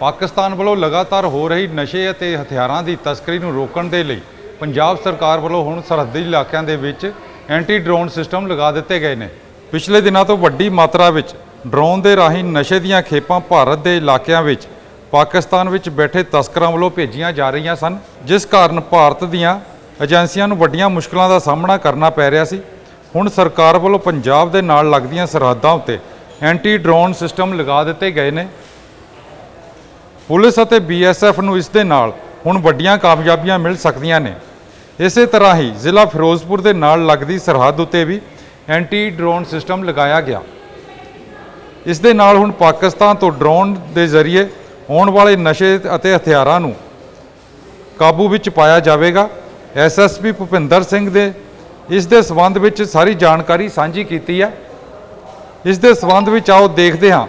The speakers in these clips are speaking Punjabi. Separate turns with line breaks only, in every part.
ਪਾਕਿਸਤਾਨ ਵੱਲੋਂ ਲਗਾਤਾਰ ਹੋ ਰਹੀ ਨਸ਼ੇ ਅਤੇ ਹਥਿਆਰਾਂ ਦੀ ਤਸਕਰੀ ਨੂੰ ਰੋਕਣ ਦੇ ਲਈ ਪੰਜਾਬ ਸਰਕਾਰ ਵੱਲੋਂ ਹੁਣ ਸਰਹੱਦੀ ਇਲਾਕਿਆਂ ਦੇ ਵਿੱਚ ਐਂਟੀ ਡਰੋਨ ਸਿਸਟਮ ਲਗਾ ਦਿੱਤੇ ਗਏ ਨੇ। ਪਿਛਲੇ ਦਿਨਾਂ ਤੋਂ ਵੱਡੀ ਮਾਤਰਾ ਵਿੱਚ ਡਰੋਨ ਦੇ ਰਾਹੀਂ ਨਸ਼ੇ ਦੀਆਂ ਖੇਪਾਂ ਭਾਰਤ ਦੇ ਇਲਾਕਿਆਂ ਵਿੱਚ ਪਾਕਿਸਤਾਨ ਵਿੱਚ ਬੈਠੇ ਤਸਕਰਾਂ ਵੱਲੋਂ ਭੇਜੀਆਂ ਜਾ ਰਹੀਆਂ ਸਨ, ਜਿਸ ਕਾਰਨ ਭਾਰਤ ਦੀਆਂ ਏਜੰਸੀਆਂ ਨੂੰ ਵੱਡੀਆਂ ਮੁਸ਼ਕਲਾਂ ਦਾ ਸਾਹਮਣਾ ਕਰਨਾ ਪੈ ਰਿਹਾ ਸੀ। ਹੁਣ ਸਰਕਾਰ ਵੱਲੋਂ ਪੰਜਾਬ ਦੇ ਨਾਲ ਲੱਗਦੀਆਂ ਸਰਹੱਦਾਂ ਉੱਤੇ ਐਂਟੀ ਡਰੋਨ ਸਿਸਟਮ ਲਗਾ ਦਿੱਤੇ ਗਏ ਨੇ। ਪੁਲਿਸ ਅਤੇ ਬੀਐਸਐਫ ਨੂੰ ਇਸ ਦੇ ਨਾਲ ਹੁਣ ਵੱਡੀਆਂ ਕਾਮਯਾਬੀਆਂ ਮਿਲ ਸਕਦੀਆਂ ਨੇ। ਇਸੇ ਤਰ੍ਹਾਂ ਹੀ ਜ਼ਿਲ੍ਹਾ ਫਿਰੋਜ਼ਪੁਰ ਦੇ ਨਾਲ ਲੱਗਦੀ ਸਰਹੱਦ ਉੱਤੇ ਵੀ ਐਂਟੀ ਡਰੋਨ ਸਿਸਟਮ ਲਗਾਇਆ ਗਿਆ। ਇਸ ਦੇ ਨਾਲ ਹੁਣ ਪਾਕਿਸਤਾਨ ਤੋਂ ਡਰੋਨ ਦੇ ਜ਼ਰੀਏ ਆਉਣ ਵਾਲੇ ਨਸ਼ੇ ਅਤੇ ਹਥਿਆਰਾਂ ਨੂੰ ਕਾਬੂ ਵਿੱਚ ਪਾਇਆ ਜਾਵੇਗਾ। ਐਸਐਸਪੀ ਭੁਪਿੰਦਰ ਸਿੰਘ ਦੇ ਇਸ ਦੇ ਸਬੰਧ ਵਿੱਚ ਸਾਰੀ ਜਾਣਕਾਰੀ ਸਾਂਝੀ ਕੀਤੀ ਹੈ। ਇਸ ਦੇ ਸਬੰਧ ਵਿੱਚ ਆਓ ਦੇਖਦੇ ਹਾਂ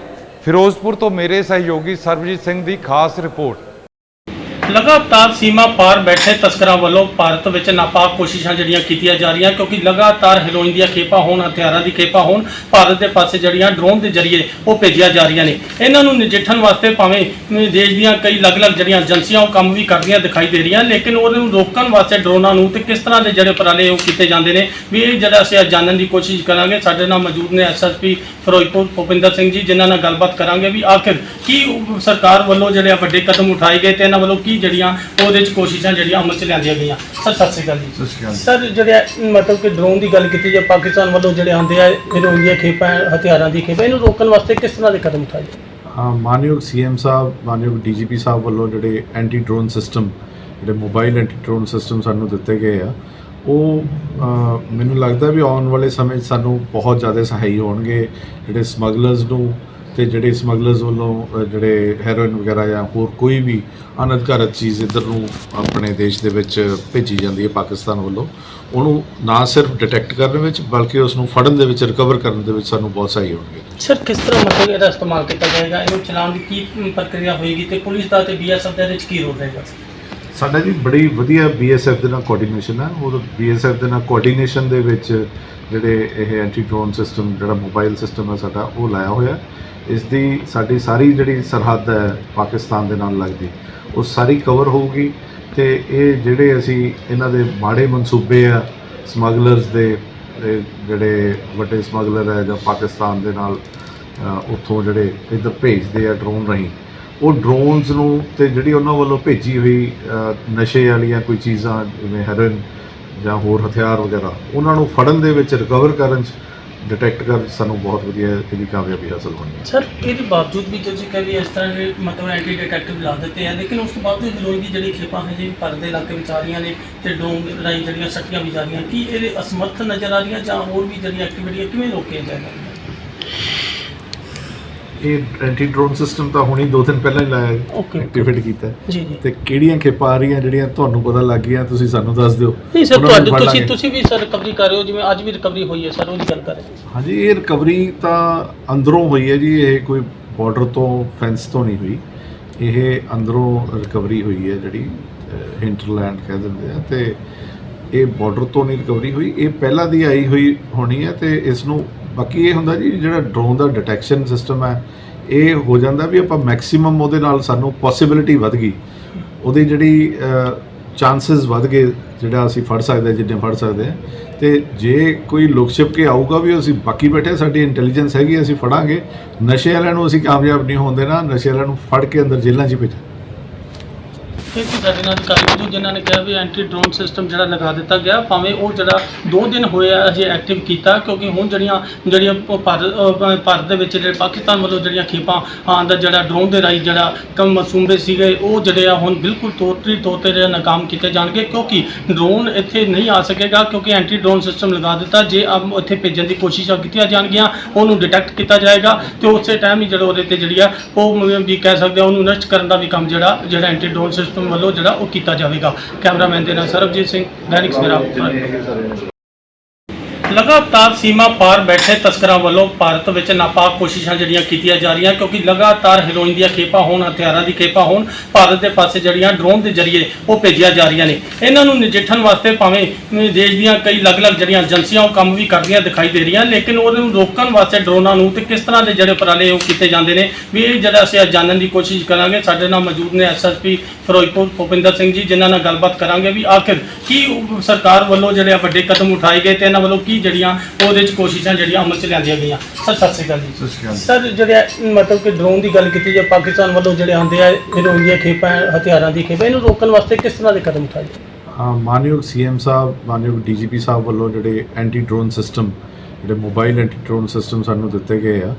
ਫਿਰੋਜ਼ਪੁਰ ਤੋਂ ਮੇਰੇ ਸਹਿਯੋਗੀ ਸਰਬਜੀਤ ਸਿੰਘ ਦੀ ਖਾਸ ਰਿਪੋਰਟ।
ਲਗਾਤਾਰ ਸੀਮਾ ਪਾਰ ਬੈਠੇ ਤਸਕਰਾਂ ਵੱਲੋਂ ਭਾਰਤ ਵਿੱਚ ਨਾਪਾਕ ਕੋਸ਼ਿਸ਼ਾਂ ਜਿਹੜੀਆਂ ਕੀਤੀਆਂ ਜਾ ਰਹੀਆਂ, ਕਿਉਂਕਿ ਲਗਾਤਾਰ ਹੈਰੋਇਨ ਦੀਆਂ ਖੇਪਾਂ ਹੋਣ, ਹਥਿਆਰਾਂ ਦੀ ਖੇਪਾਂ ਹੋਣ, ਭਾਰਤ ਦੇ ਪਾਸੇ ਜਿਹੜੀਆਂ ਡਰੋਨ ਦੇ ਜ਼ਰੀਏ ਉਹ ਭੇਜੀਆਂ ਜਾ ਰਹੀਆਂ ਨੇ। ਇਹਨਾਂ ਨੂੰ ਨਜਿੱਠਣ ਵਾਸਤੇ ਭਾਵੇਂ ਦੇਸ਼ ਦੀਆਂ ਕਈ ਅਲੱਗ-ਅਲੱਗ ਜਿਹੜੀਆਂ ਏਜੰਸੀਆਂ ਉਹ ਕੰਮ ਵੀ ਕਰਦੀਆਂ ਦਿਖਾਈ ਦੇ ਰਹੀਆਂ, ਲੇਕਿਨ ਉਹਨਾਂ ਨੂੰ ਰੋਕਣ ਵਾਸਤੇ ਡਰੋਨਾਂ ਨੂੰ ਤੇ ਕਿਸ ਤਰ੍ਹਾਂ ਦੇ ਜਿਹੜੇ ਉਪਰਾਲੇ ਉਹ ਕੀਤੇ ਜਾਂਦੇ ਨੇ, ਵੀ ਇਹ ਜਿਹੜਾ ਅਸੀਂ ਅੱਜ ਜਾਣਨ ਦੀ ਕੋਸ਼ਿਸ਼ ਕਰਾਂਗੇ, ਸਾਡੇ ਨਾਲ ਮੌਜੂਦ ਨੇ ਐਸਐਸਪੀ ਫਿਰੋਜ਼ਪੁਰ ਭੁਪਿੰਦਰ ਸਿੰਘ ਜੀ, ਜਿਨ੍ਹਾਂ ਨਾਲ ਗੱਲਬਾਤ ਕਰਾਂਗੇ ਵੀ ਆਖਿਰ ਕੀ ਸਰਕਾਰ ਵੱਲੋਂ ਜਿਹੜੇ ਆ ਵੱਡੇ ਕਦਮ ਉਠਾਏ ਗਏ ਤੇ ਇਹਨਾਂ ਵੱਲੋਂ ਕੀ ਜਿਹੜੀਆਂ ਉਹਦੇ ਚ ਕੋਸ਼ਿਸ਼ਾਂ ਜਿਹੜੀਆਂ ਅਮਲ ਚ ਲਿਆਂਦੀਆਂ ਗਈਆਂ। ਸਰ ਸਤਿ ਸ਼੍ਰੀ ਅਕਾਲ ਜੀ। ਸਰ ਜਿਹੜੇ ਮਤਲਬ ਕਿ ਡਰੋਨ ਦੀ ਗੱਲ ਕੀਤੀ ਜੇ ਪਾਕਿਸਤਾਨ ਵੱਲੋਂ ਜਿਹੜੇ ਆਉਂਦੇ ਆ ਹੈਰੋਇਨ ਦੀਆਂ ਖੇਪਾਂ ਹਥਿਆਰਾਂ ਦੀ ਖੇਪਾਂ ਇਹਨੂੰ ਰੋਕਣ ਵਾਸਤੇ ਕਿਸ ਤਰ੍ਹਾਂ ਦੇ ਕਦਮ ਉਠਾਏ?
ਹਾਂ ਮਾਨਯੋਗ ਸੀਐਮ ਸਾਹਿਬ ਮਾਨਯੋਗ ਡੀਜੀਪੀ ਸਾਹਿਬ ਵੱਲੋਂ ਜਿਹੜੇ ਐਂਟੀ ਡਰੋਨ ਸਿਸਟਮ ਜਿਹੜੇ ਮੋਬਾਈਲ ਐਂਟੀ ਡਰੋਨ ਸਿਸਟਮ ਸਾਨੂੰ ਦਿੱਤੇ ਗਏ ਆ ਉਹ ਮੈਨੂੰ ਲੱਗਦਾ ਵੀ ਆਉਣ ਵਾਲੇ ਸਮੇਂ 'ਚ ਸਾਨੂੰ ਬਹੁਤ ਜ਼ਿਆਦਾ ਸਹਾਈ ਹੋਣਗੇ। ਜਿਹੜੇ ਸਮਗਲਰਸ ਨੂੰ ਤੇ ਜਿਹੜੇ ਸਮਗਲਰਸ ਵੱਲੋਂ ਜਿਹੜੇ ਹੈਰੋਇਨ ਵਗੈਰਾ ਜਾਂ ਹੋਰ ਕੋਈ ਵੀ ਅਨਧਿਕਾਰਤ ਚੀਜ਼ ਇੱਧਰ ਨੂੰ ਆਪਣੇ ਦੇਸ਼ ਦੇ ਵਿੱਚ ਭੇਜੀ ਜਾਂਦੀ ਹੈ ਪਾਕਿਸਤਾਨ ਵੱਲੋਂ ਉਹਨੂੰ ਨਾ ਸਿਰਫ ਡਿਟੈਕਟ ਕਰਨ ਵਿੱਚ ਬਲਕਿ ਉਸ ਨੂੰ ਫੜਨ ਦੇ ਵਿੱਚ ਰਿਕਵਰ ਕਰਨ ਦੇ ਵਿੱਚ ਸਾਨੂੰ ਬਹੁਤ ਸਹਾਈ ਹੋਣਗੇ।
ਸਰ ਕਿਸ ਤਰ੍ਹਾਂ ਮਤਲਬ ਇਹਦਾ ਇਸਤੇਮਾਲ ਕੀਤਾ ਜਾਏਗਾ? ਇਹਨੂੰ ਚਲਾਉਣ ਦੀ ਕੀ ਪ੍ਰਕਿਰਿਆ ਹੋਏਗੀ ਤੇ ਪੁਲਿਸ ਦਾ ਤੇ ਬੀਐਸਐਫ ਦੇ ਵਿੱਚ ਕੀ ਰੋਲ ਰਹੇਗਾ?
ਸਾਡਾ ਜੀ ਬੜੀ ਵਧੀਆ ਬੀਐਸਐਫ ਦੇ ਨਾਲ ਕੋਆਰਡੀਨੇਸ਼ਨ ਹੈ ਉਹ ਬੀਐਸਐਫ ਦੇ ਨਾਲ ਕੋਆਰਡੀਨੇਸ਼ਨ ਦੇ ਵਿੱਚ ਜਿਹੜੇ ਇਹ ਐਂਟੀ ਡਰੋਨ ਸਿਸਟਮ ਜਿਹੜਾ ਮੋਬਾਈਲ ਸਿਸਟਮ ਹੈ ਸਾਡਾ ਉਹ ਲਾਇਆ ਹੋਇਆ। ਇਸ ਦੀ ਸਾਡੀ ਸਾਰੀ ਜਿਹੜੀ ਸਰਹੱਦ ਹੈ ਪਾਕਿਸਤਾਨ ਦੇ ਨਾਲ ਲੱਗਦੀ, ਉਹ ਸਾਰੀ ਕਵਰ ਹੋਊਗੀ ਤੇ ਇਹ ਜਿਹੜੇ ਅਸੀਂ ਇਹਨਾਂ ਦੇ ਮਾੜੇ ਮਨਸੂਬੇ ਆ ਸਮਗਲਰਸ ਦੇ ਜਿਹੜੇ ਵੱਡੇ ਸਮਗਲਰ ਹੈ ਜਾਂ ਪਾਕਿਸਤਾਨ ਦੇ ਨਾਲ ਉੱਥੋਂ ਜਿਹੜੇ ਇੱਧਰ ਭੇਜਦੇ ਆ ਡਰੋਨ ਰਾਹੀਂ, ਉਹ ਡਰੋਨਸ ਨੂੰ ਤੇ ਜਿਹੜੀ ਉਹਨਾਂ ਵੱਲੋਂ ਭੇਜੀ ਹੋਈ ਨਸ਼ੇ ਵਾਲੀਆਂ ਕੋਈ ਚੀਜ਼ਾਂ ਜਿਵੇਂ ਹੈਰੋਇਨ ਜਾਂ ਹੋਰ ਹਥਿਆਰ ਵਗੈਰਾ, ਉਹਨਾਂ ਨੂੰ ਫੜਨ ਦੇ ਵਿੱਚ ਰਿਕਵਰ ਕਰਨ ਚ ਡਿਟੈਕਟ ਕਰ ਸਾਨੂੰ ਬਹੁਤ ਵਧੀਆ ਇਹਦੀ ਕਾਮਯਾਬੀ ਹਾਸਲ ਹੋਣੀ ਹੈ।
ਸਰ, ਇਹਦੇ ਬਾਵਜੂਦ ਵੀ ਤੁਸੀਂ ਕਹਿੰਦੇ ਇਸ ਤਰ੍ਹਾਂ ਦੇ ਮਤਲਬ ਐਂਟੀ ਡਿਟੈਕਟਿਵ ਲਾ ਦਿੱਤੇ ਆ, ਲੇਕਿਨ ਉਸ ਤੋਂ ਬਾਵਜੂਦ ਲੋਈ ਦੀ ਜਿਹੜੀ ਖੇਪਾਂ ਹੈ ਜੀ ਭਾਰਤ ਦੇ ਇਲਾਕੇ ਵਿੱਚ ਆ ਰਹੀਆਂ ਨੇ ਤੇ ਡਰੋਨ ਰਾਹੀਂ ਜਿਹੜੀਆਂ ਸੱਟੀਆਂ ਵੀ ਜਾ ਰਹੀਆਂ, ਕੀ ਇਹਦੇ ਅਸਮਰਥ ਨਜ਼ਰ ਆ ਰਹੀਆਂ ਜਾਂ ਹੋਰ ਵੀ ਜਿਹੜੀਆਂ ਐਕਟੀਵਿਟੀਆਂ ਕਿਵੇਂ ਰੋਕੀਆਂ ਜਾਣਗੀਆਂ
ਇਹ ਐਂਟੀ ਡਰੋਨ ਸਿਸਟਮ ਤਾਂ ਹੁਣੀ ਦੋ ਦਿਨ ਪਹਿਲਾਂ ਹੀ ਲਾਇਆ
Okay.
ਐਕਟੀਵੇਟ ਕੀਤਾ ਹੈ।
ਜੀ ਜੀ
ਤੇ ਕਿਹੜੀਆਂ ਖੇਪਾਂ ਆ ਰਹੀਆਂ ਜਿਹੜੀਆਂ ਤੁਹਾਨੂੰ ਪਤਾ ਲੱਗ ਗਈਆਂ ਤੁਸੀਂ ਸਾਨੂੰ ਦੱਸ ਦਿਓ
ਨਹੀਂ ਸਰ
ਉਹਨਾਂ ਨੂੰ
ਤੁਹਾਡੇ
ਫੜ
ਤੁਸੀਂ
ਲਾਂਗੇ।
ਤੁਸੀਂ ਵੀ ਸਰ ਰਿਕਵਰੀ ਕਰ ਰਹੇ ਹੋ ਜਿਵੇਂ ਅੱਜ ਵੀ ਰਿਕਵਰੀ ਹੋਈ ਹੈ ਸਰ ਉਹਦੀ ਗੱਲ ਕਰ ਰਹੇ
ਹਾਂਜੀ ਇਹ ਰਿਕਵਰੀ ਤਾਂ ਅੰਦਰੋਂ ਹੋਈ ਹੈ ਜੀ ਇਹ ਕੋਈ ਬਾਰਡਰ ਤੋਂ ਫੈਂਸ ਤੋਂ ਨਹੀਂ ਹੋਈ ਇਹ ਅੰਦਰੋਂ ਰਿਕਵਰੀ ਹੋਈ ਹੈ ਜਿਹੜੀ ਹਿੰਟਰਲੈਂਡ ਕਹਿ ਦਿੰਦੇ ਆ ਤੇ ਇਹ ਬਾਰਡਰ ਤੋਂ ਨਹੀਂ ਰਿਕਵਰੀ ਹੋਈ ਇਹ ਪਹਿਲਾਂ ਦੀ ਆਈ ਹੋਈ ਹੋਣੀ ਹੈ ਤੇ ਇਸ ਨੂੰ ਬਾਕੀ ਇਹ ਹੁੰਦਾ ਜੀ, ਜਿਹੜਾ ਡਰੋਨ ਦਾ ਡਿਟੈਕਸ਼ਨ ਸਿਸਟਮ ਹੈ, ਇਹ ਹੋ ਜਾਂਦਾ ਵੀ ਆਪਾਂ ਮੈਕਸਿਮਮ ਉਹਦੇ ਨਾਲ ਸਾਨੂੰ ਪੋਸਿਬਿਲਿਟੀ ਵੱਧ ਗਈ। ਉਹਦੀ ਜਿਹੜੀ ਚਾਂਸਸ ਵੱਧ ਗਏ, ਜਿਹੜਾ ਅਸੀਂ ਫੜ ਸਕਦੇ ਜਿੰਨੇ ਫੜ ਸਕਦੇ ਹਾਂ। ਤੇ ਜੇ ਕੋਈ ਲੁਕ ਛਿਪ ਕੇ ਆਊਗਾ ਵੀ ਅਸੀਂ ਬਾਕੀ ਬੈਠੇ ਸਾਡੀ ਇੰਟੈਲੀਜੈਂਸ ਹੈਗੀ, ਅਸੀਂ ਫੜਾਂਗੇ। ਨਸ਼ੇ ਵਾਲਿਆਂ ਨੂੰ ਅਸੀਂ ਕਾਮਯਾਬ ਨਹੀਂ ਹੋਣ ਦੇਣਾ, ਨਸ਼ੇ ਵਾਲਿਆਂ ਨੂੰ ਫੜ ਕੇ ਅੰਦਰ ਜੇਲ੍ਹਾਂ 'ਚ ਹੀ ਭੇਜਾਂਗੇ।
ਇੱਕ ਸਾਡੇ ਨਾਲ ਅਧਿਕਾਰੀ ਮੌਜੂਦ ਜਿਨ੍ਹਾਂ ਨੇ ਕਿਹਾ ਵੀ ਐਂਟੀ ਡਰੋਨ ਸਿਸਟਮ ਜਿਹੜਾ ਲਗਾ ਦਿੱਤਾ ਗਿਆ, ਭਾਵੇਂ ਉਹ ਜਿਹੜਾ 2 ਦਿਨ ਹੋਏ ਆ ਅਜੇ ਐਕਟਿਵ ਕੀਤਾ, ਕਿਉਂਕਿ ਹੁਣ ਜਿਹੜੀਆਂ ਜਿਹੜੀਆਂ ਭਾਰਤ, ਅਹ ਭਾਰਤ ਦੇ ਵਿੱਚ ਜਿਹੜੇ ਪਾਕਿਸਤਾਨ ਵੱਲੋਂ ਜਿਹੜੀਆਂ ਖੇਪਾਂ ਆਉਣ ਦਾ ਜਿਹੜਾ ਡਰੋਨ ਦੇ ਰਾਹੀਂ ਜਿਹੜਾ ਕੰਮ ਮਸੂੰਬੇ ਸੀਗੇ, ਉਹ ਜਿਹੜੇ ਆ ਹੁਣ ਬਿਲਕੁਲ ਟੋਟਲੀ ਤੌਰ ਤੇ ਜਿਹੜਾ ਨਾਕਾਮ ਕੀਤੇ ਜਾਣਗੇ, ਕਿਉਂਕਿ ਡਰੋਨ ਇੱਥੇ ਨਹੀਂ ਆ ਸਕੇਗਾ, ਕਿਉਂਕਿ ਐਂਟੀ ਡਰੋਨ ਸਿਸਟਮ ਲਗਾ ਦਿੱਤਾ, ਜੇ ਆਪ ਇੱਥੇ ਭੇਜਣ ਦੀ ਕੋਸ਼ਿਸ਼ਾਂ ਕੀਤੀਆਂ ਜਾਣਗੀਆਂ, ਉਹਨੂੰ ਡਿਟੈਕਟ ਕੀਤਾ ਜਾਏਗਾ ਤੇ ਉਸੇ ਟਾਈਮ ਹੀ ਜਿਹੜਾ ਉਹਦੇ ਤੇ ਜਿਹੜੀ ਆ, ਉਹ ਵੀ ਕਹਿ ਸਕਦੇ ਆ, ਉਹਨੂੰ ਨਸ਼ਟ ਕਰਨ ਦਾ ਵੀ ਕੰਮ ਜਿਹੜਾ ਜਿਹੜਾ ਐਂਟੀ ਡਰੋਨ ਸਿਸਟਮ ਵੱਲੋਂ ਜਿਹੜਾ ਉਹ ਕੀਤਾ ਜਾਵੇਗਾ। ਕੈਮਰਾਮੈਨ ਦੇ ਨਾਲ ਸਰਬਜੀਤ ਸਿੰਘ ਦੈਨਿਕ ਸਵੇਰਾ ਲਗਾਤਾਰ ਸੀਮਾ ਪਾਰ ਬੈਠੇ ਤਸਕਰਾਂ ਵੱਲੋਂ ਭਾਰਤ ਵਿੱਚ ਨਾਪਾਕ ਕੋਸ਼ਿਸ਼ਾਂ ਜਿਹੜੀਆਂ ਕੀਤੀਆਂ ਜਾ ਰਹੀਆਂ, ਕਿਉਂਕਿ ਲਗਾਤਾਰ ਹੈਰੋਇਨ ਦੀਆਂ ਖੇਪਾਂ ਹੋਣ, ਹਥਿਆਰਾਂ ਦੀ ਖੇਪਾਂ ਹੋਣ, ਭਾਰਤ ਦੇ ਪਾਸੇ ਜਿਹੜੀਆਂ ਡਰੋਨ ਦੇ ਜ਼ਰੀਏ ਉਹ ਭੇਜੀਆਂ ਜਾ ਰਹੀਆਂ ਨੇ। ਇਹਨਾਂ ਨੂੰ ਨਜਿੱਠਣ ਵਾਸਤੇ ਭਾਵੇਂ ਦੇਸ਼ ਦੀਆਂ ਕਈ ਅਲੱਗ-ਅਲੱਗ ਜਿਹੜੀਆਂ ਏਜੰਸੀਆਂ ਉਹ ਕੰਮ ਵੀ ਕਰਦੀਆਂ ਦਿਖਾਈ ਦੇ ਰਹੀਆਂ, ਲੇਕਿਨ ਉਹਨੂੰ ਰੋਕਣ ਵਾਸਤੇ ਡਰੋਨਾਂ ਨੂੰ ਤੇ ਕਿਸ ਤਰ੍ਹਾਂ ਦੇ ਜਿਹੜੇ ਉਪਰਾਲੇ ਉਹ ਕੀਤੇ ਜਾਂਦੇ ਨੇ, ਵੀ ਇਹ ਜਿਹੜਾ ਅਸੀਂ ਅੱਜ ਜਾਣਨ ਦੀ ਕੋਸ਼ਿਸ਼ ਕਰਾਂਗੇ, ਸਾਡੇ ਨਾਲ ਮੌਜੂਦ ਨੇ ਐਸਐਸਪੀ ਫਿਰੋਜ਼ਪੁਰ ਭੁਪਿੰਦਰ ਸਿੰਘ ਜੀ, ਜਿਨ੍ਹਾਂ ਨਾਲ ਗੱਲਬਾਤ ਕਰਾਂਗੇ ਵੀ ਆਖਿਰ ਕੀ ਸਰਕਾਰ ਵੱਲੋਂ ਜਿਹੜੇ ਆ ਵੱਡੇ ਕਦਮ ਉਠਾਏ ਗਏ ਤੇ ਇਹਨਾਂ ਵੱਲੋਂ ਕੀ ਜਿਹੜੀਆਂ ਉਹਦੇ ਚ ਕੋਸ਼ਿਸ਼ਾਂ ਜਿਹੜੀਆਂ ਅਮਲ ਚ ਲਿਆਂਦੀਆਂ ਗਈਆਂ। ਸਰ ਸਤਿ ਸ਼੍ਰੀ ਅਕਾਲ ਜੀ। ਸਰ ਜਿਹੜੇ ਮਤਲਬ ਕਿ ਡਰੋਨ ਦੀ ਗੱਲ ਕੀਤੀ ਜੇ ਪਾਕਿਸਤਾਨ ਵੱਲੋਂ ਜਿਹੜੇ ਆਉਂਦੇ ਆ ਹੀਰੋਇਨ ਦੀਆਂ ਖੇਪਾਂ ਹਥਿਆਰਾਂ ਦੀ ਖੇਪਾਂ ਇਹਨੂੰ ਰੋਕਣ ਵਾਸਤੇ ਕਿਸ ਤਰ੍ਹਾਂ ਦੇ ਕਦਮ ਉਠਾਏ?
ਅ, ਮਾਨਯੋਗ ਸੀਐਮ ਸਾਹਿਬ ਮਾਨਯੋਗ ਡੀਜੀਪੀ ਸਾਹਿਬ ਵੱਲੋਂ ਜਿਹੜੇ ਐਂਟੀ ਡਰੋਨ ਸਿਸਟਮ ਜਿਹੜੇ ਮੋਬਾਈਲ ਐਂਟੀ ਡਰੋਨ ਸਿਸਟਮ ਸਾਨੂੰ ਦਿੱਤੇ ਗਏ ਆ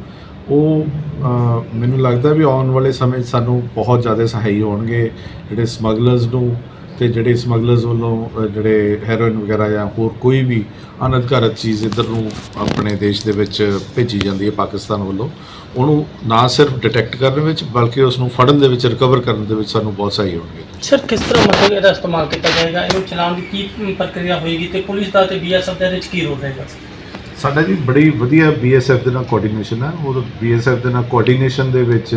ਉਹ ਅ, ਮੈਨੂੰ ਲੱਗਦਾ ਵੀ ਆਉਣ ਵਾਲੇ ਸਮੇਂ 'ਚ ਸਾਨੂੰ ਬਹੁਤ ਜ਼ਿਆਦਾ ਸਹਾਈ ਹੋਣਗੇ। ਜਿਹੜੇ ਸਮਗਲਰਸ ਨੂੰ ਤੇ ਜਿਹੜੇ ਸਮਗਲਰਸ ਵੱਲੋਂ ਜਿਹੜੇ ਹੈਰੋਇਨ ਵਗੈਰਾ ਜਾਂ ਹੋਰ ਕੋਈ ਵੀ ਅਨਧਿਕਾਰਤ ਚੀਜ਼ ਇੱਧਰ ਨੂੰ ਆਪਣੇ ਦੇਸ਼ ਦੇ ਵਿੱਚ ਭੇਜੀ ਜਾਂਦੀ ਹੈ ਪਾਕਿਸਤਾਨ ਵੱਲੋਂ ਉਹਨੂੰ ਨਾ ਸਿਰਫ ਡਿਟੈਕਟ ਕਰਨ ਵਿੱਚ ਬਲਕਿ ਉਸ ਨੂੰ ਫੜਨ ਦੇ ਵਿੱਚ ਰਿਕਵਰ ਕਰਨ ਦੇ ਵਿੱਚ ਸਾਨੂੰ ਬਹੁਤ ਸਹਾਈ ਹੋਣਗੇ।
ਸਰ ਕਿਸ ਤਰ੍ਹਾਂ ਮਤਲਬ ਇਹਦਾ ਇਸਤੇਮਾਲ ਕੀਤਾ ਜਾਏਗਾ? ਇਹਨੂੰ ਚਲਾਉਣ ਦੀ ਕੀ ਪ੍ਰਕਿਰਿਆ ਹੋਏਗੀ ਤੇ ਪੁਲਿਸ ਦਾ ਤੇ ਬੀਐਸਐਫ ਦੇ ਵਿੱਚ ਕੀ ਰੋਲ ਰਹੇਗਾ?
ਸਾਡਾ ਜੀ ਬੜੀ ਵਧੀਆ ਬੀਐਸਐਫ ਦੇ ਨਾਲ ਕੋਆਰਡੀਨੇਸ਼ਨ ਹੈ ਉਹ ਬੀਐਸਐਫ ਦੇ ਨਾਲ ਕੋਆਰਡੀਨੇਸ਼ਨ ਦੇ ਵਿੱਚ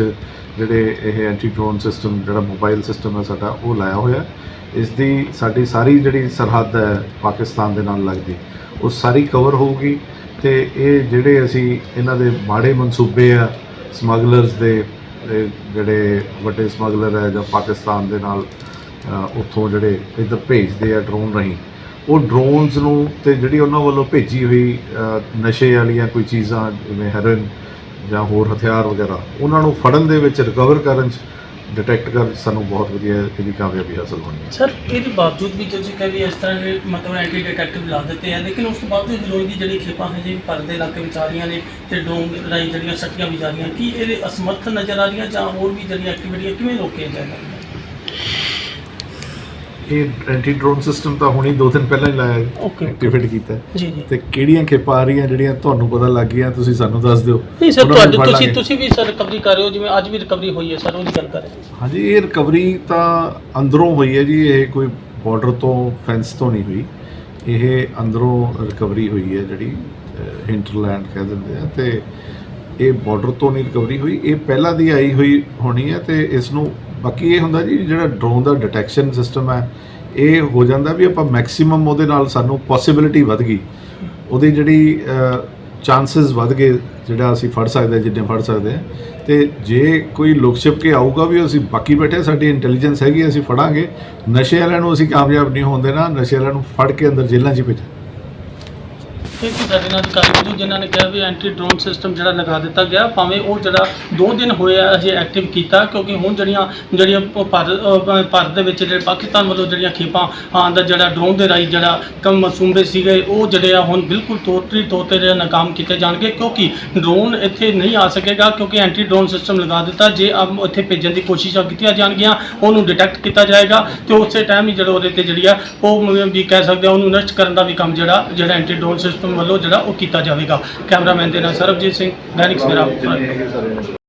ਜਿਹੜੇ ਇਹ ਐਂਟੀ ਡਰੋਨ ਸਿਸਟਮ ਜਿਹੜਾ ਮੋਬਾਈਲ ਸਿਸਟਮ ਹੈ ਸਾਡਾ ਉਹ ਲਾਇਆ ਹੋਇਆ। ਇਸ ਦੀ ਸਾਡੀ ਸਾਰੀ ਜਿਹੜੀ ਸਰਹੱਦ ਹੈ ਪਾਕਿਸਤਾਨ ਦੇ ਨਾਲ ਲੱਗਦੀ, ਉਹ ਸਾਰੀ ਕਵਰ ਹੋਊਗੀ ਤੇ ਇਹ ਜਿਹੜੇ ਅਸੀਂ ਇਹਨਾਂ ਦੇ ਮਾੜੇ ਮਨਸੂਬੇ ਆ ਸਮਗਲਰਸ ਦੇ ਜਿਹੜੇ ਵੱਡੇ ਸਮਗਲਰ ਹੈ ਜਾਂ ਪਾਕਿਸਤਾਨ ਦੇ ਨਾਲ ਉੱਥੋਂ ਜਿਹੜੇ ਇੱਧਰ ਭੇਜਦੇ ਆ ਡਰੋਨ ਰਾਹੀਂ, ਉਹ ਡਰੋਨਸ ਨੂੰ ਤੇ ਜਿਹੜੀ ਉਹਨਾਂ ਵੱਲੋਂ ਭੇਜੀ ਹੋਈ ਨਸ਼ੇ ਵਾਲੀਆਂ ਕੋਈ ਚੀਜ਼ਾਂ ਜਿਵੇਂ ਹੈਰਨ ਜਾਂ ਹੋਰ ਹਥਿਆਰ ਵਗੈਰਾ, ਉਹਨਾਂ ਨੂੰ ਫੜਨ ਦੇ ਵਿੱਚ ਰਿਕਵਰ ਕਰਨ ਚ ਡਿਟੈਕਟ ਕਰ ਸਾਨੂੰ ਬਹੁਤ ਵਧੀਆ ਇਹਦੀ ਕਾਮਯਾਬੀ ਹਾਸਲ ਹੋਣੀ ਹੈ।
ਸਰ, ਇਹਦੇ ਬਾਵਜੂਦ ਵੀ ਤੁਸੀਂ ਕਹਿੰਦੇ ਇਸ ਤਰ੍ਹਾਂ ਦੇ ਮਤਲਬ ਐਂਟੀ ਡਿਟੈਕਟਿਵ ਲਾ ਦਿੱਤੇ ਆ, ਲੇਕਿਨ ਉਸ ਤੋਂ ਬਾਵਜੂਦ ਹੀਰੋਇਨ ਦੀ ਜਿਹੜੀ ਖੇਪਾਂ ਹਜੇ ਵੀ ਭਾਰਤ ਦੇ ਇਲਾਕੇ ਵਿੱਚ ਆ ਰਹੀਆਂ ਨੇ ਤੇ ਡਰੋਨ ਰਾਹੀਂ ਜਿਹੜੀਆਂ ਸੱਟੀਆਂ ਵੀ ਜਾ ਰਹੀਆਂ, ਕੀ ਇਹਦੇ ਅਸਮਰਥ ਨਜ਼ਰ ਆ ਰਹੀਆਂ ਜਾਂ ਹੋਰ ਵੀ ਜਿਹੜੀਆਂ ਐਕਟੀਵਿਟੀਆਂ ਕਿਵੇਂ ਰੋਕੀਆਂ ਜਾਣਗੀਆਂ
ਇਹ ਐਂਟੀ ਡਰੋਨ ਸਿਸਟਮ ਤਾਂ ਹੁਣੀ ਦੋ ਦਿਨ ਪਹਿਲਾਂ ਹੀ ਲਾਇਆ
Okay.
ਐਕਟੀਵੇਟ ਕੀਤਾ ਹੈ।
ਜੀ ਜੀ
ਤੇ ਕਿਹੜੀਆਂ ਖੇਪਾਂ ਆ ਰਹੀਆਂ ਜਿਹੜੀਆਂ ਤੁਹਾਨੂੰ ਪਤਾ ਲੱਗ ਗਈਆਂ ਤੁਸੀਂ ਸਾਨੂੰ ਦੱਸ ਦਿਓ
ਨਹੀਂ ਸਰ
ਉਹਨਾਂ ਨੂੰ
ਤੁਹਾਡੇ
ਫੜ
ਤੁਸੀਂ
ਲਾਂਗੇ।
ਤੁਸੀਂ ਵੀ ਸਰ ਰਿਕਵਰੀ ਕਰ ਰਹੇ ਹੋ ਜਿਵੇਂ ਅੱਜ ਵੀ ਰਿਕਵਰੀ ਹੋਈ ਹੈ ਸਰ ਉਹਦੀ ਗੱਲ ਕਰ ਰਹੇ ਹਾਂ।
ਹਾਂਜੀ ਇਹ ਰਿਕਵਰੀ ਤਾਂ ਅੰਦਰੋਂ ਹੋਈ ਹੈ ਜੀ ਇਹ ਕੋਈ ਬਾਰਡਰ ਤੋਂ ਫੈਂਸ ਤੋਂ ਨਹੀਂ ਹੋਈ ਇਹ ਅੰਦਰੋਂ ਰਿਕਵਰੀ ਹੋਈ ਹੈ ਜਿਹੜੀ ਹਿੰਟਰਲੈਂਡ ਕਹਿ ਦਿੰਦੇ ਆ ਤੇ ਇਹ ਬਾਰਡਰ ਤੋਂ ਨਹੀਂ ਰਿਕਵਰੀ ਹੋਈ ਇਹ ਪਹਿਲਾਂ ਦੀ ਆਈ ਹੋਈ ਹੋਣੀ ਹੈ ਤੇ ਇਸ ਨੂੰ ਬਾਕੀ ਇਹ ਹੁੰਦਾ ਜੀ, ਜਿਹੜਾ ਡਰੋਨ ਦਾ ਡਿਟੈਕਸ਼ਨ ਸਿਸਟਮ ਹੈ, ਇਹ ਹੋ ਜਾਂਦਾ ਵੀ ਆਪਾਂ ਮੈਕਸਿਮਮ ਉਹਦੇ ਨਾਲ ਸਾਨੂੰ ਪੋਸਿਬਿਲਿਟੀ ਵੱਧ ਗਈ। ਉਹਦੀ ਜਿਹੜੀ ਚਾਂਸਸ ਵੱਧ ਗਏ, ਜਿਹੜਾ ਅਸੀਂ ਫੜ ਸਕਦੇ ਜਿੰਨੇ ਫੜ ਸਕਦੇ ਹਾਂ। ਤੇ ਜੇ ਕੋਈ ਲੋਕ ਛਿਪ ਕੇ ਆਊਗਾ ਵੀ ਅਸੀਂ ਬਾਕੀ ਬੈਠੇ ਸਾਡੀ ਇੰਟੈਲੀਜੈਂਸ ਹੈਗੀ, ਅਸੀਂ ਫੜਾਂਗੇ। ਨਸ਼ੇ ਵਾਲਿਆਂ ਨੂੰ ਅਸੀਂ ਕਾਮਯਾਬ ਨਹੀਂ ਹੋਣ ਦੇਣਾ, ਨਸ਼ੇ ਵਾਲਿਆਂ ਨੂੰ ਫੜ ਕੇ ਅੰਦਰ ਜੇਲ੍ਹਾਂ 'ਚ ਭੇਜਾਂਗੇ। ਭੇਜਾਂਗੇ
ਇੱਕ ਸਾਡੇ ਨਾਲ ਅਧਿਕਾਰੀ ਮੌਜੂਦ, ਜਿਨ੍ਹਾਂ ਨੇ ਕਿਹਾ ਵੀ ਐਂਟੀ ਡਰੋਨ ਸਿਸਟਮ ਜਿਹੜਾ ਲਗਾ ਦਿੱਤਾ ਗਿਆ, ਭਾਵੇਂ ਉਹ ਜਿਹੜਾ 2 ਦਿਨ ਹੋਏ ਆ ਅਜੇ ਐਕਟਿਵ ਕੀਤਾ, ਕਿਉਂਕਿ ਹੁਣ ਜਿਹੜੀਆਂ ਜਿਹੜੀਆਂ ਭਾਰਤ ਅਹ ਭਾਰਤ ਦੇ ਵਿੱਚ ਜਿਹੜੇ ਪਾਕਿਸਤਾਨ ਵੱਲੋਂ ਜਿਹੜੀਆਂ ਖੇਪਾਂ ਆਉਣ ਦਾ ਜਿਹੜਾ ਡਰੋਨ ਦੇ ਰਾਹੀਂ ਜਿਹੜਾ ਕੰਮ ਮਸੂਮੇ ਸੀਗੇ, ਉਹ ਜਿਹੜੇ ਆ ਹੁਣ ਬਿਲਕੁਲ ਤੋਤਰੀ ਤੋਤੇ ਜਿਹੜੇ ਨਾਕਾਮ ਕੀਤੇ ਜਾਣਗੇ, ਕਿਉਂਕਿ ਡਰੋਨ ਇੱਥੇ ਨਹੀਂ ਆ ਸਕੇਗਾ, ਕਿਉਂਕਿ ਐਂਟੀ ਡਰੋਨ ਸਿਸਟਮ ਲਗਾ ਦਿੱਤਾ, ਜੇ ਆਪ ਇੱਥੇ ਭੇਜਣ ਦੀ ਕੋਸ਼ਿਸ਼ਾਂ ਕੀਤੀਆਂ ਜਾਣਗੀਆਂ, ਉਹਨੂੰ ਡਿਟੈਕਟ ਕੀਤਾ ਜਾਏਗਾ, ਤੇ ਉਸੇ ਟਾਈਮ ਹੀ ਜਿਹੜਾ ਉਹਦੇ ਤੇ ਜਿਹੜੀ ਆ, ਉਹ ਮ- ਵੀ ਕਹਿ ਸਕਦੇ ਆ, ਉਹਨੂੰ ਨਸ਼ਟ ਕਰਨ ਦਾ ਵੀ ਕੰਮ ਜਿਹੜਾ ਜਿਹੜਾ ਐਂਟੀ ਡਰੋਨ ਸਿਸਟਮ ਵੱਲੋਂ ਜਿਹੜਾ ਉਹ ਕੀਤਾ ਜਾਵੇਗਾ। ਕੈਮਰਾਮੈਨ ਦੇ ਨਾਲ ਸਰਬਜੀਤ ਸਿੰਘ ਦੈਨਿਕ ਸਵੇਰਾ।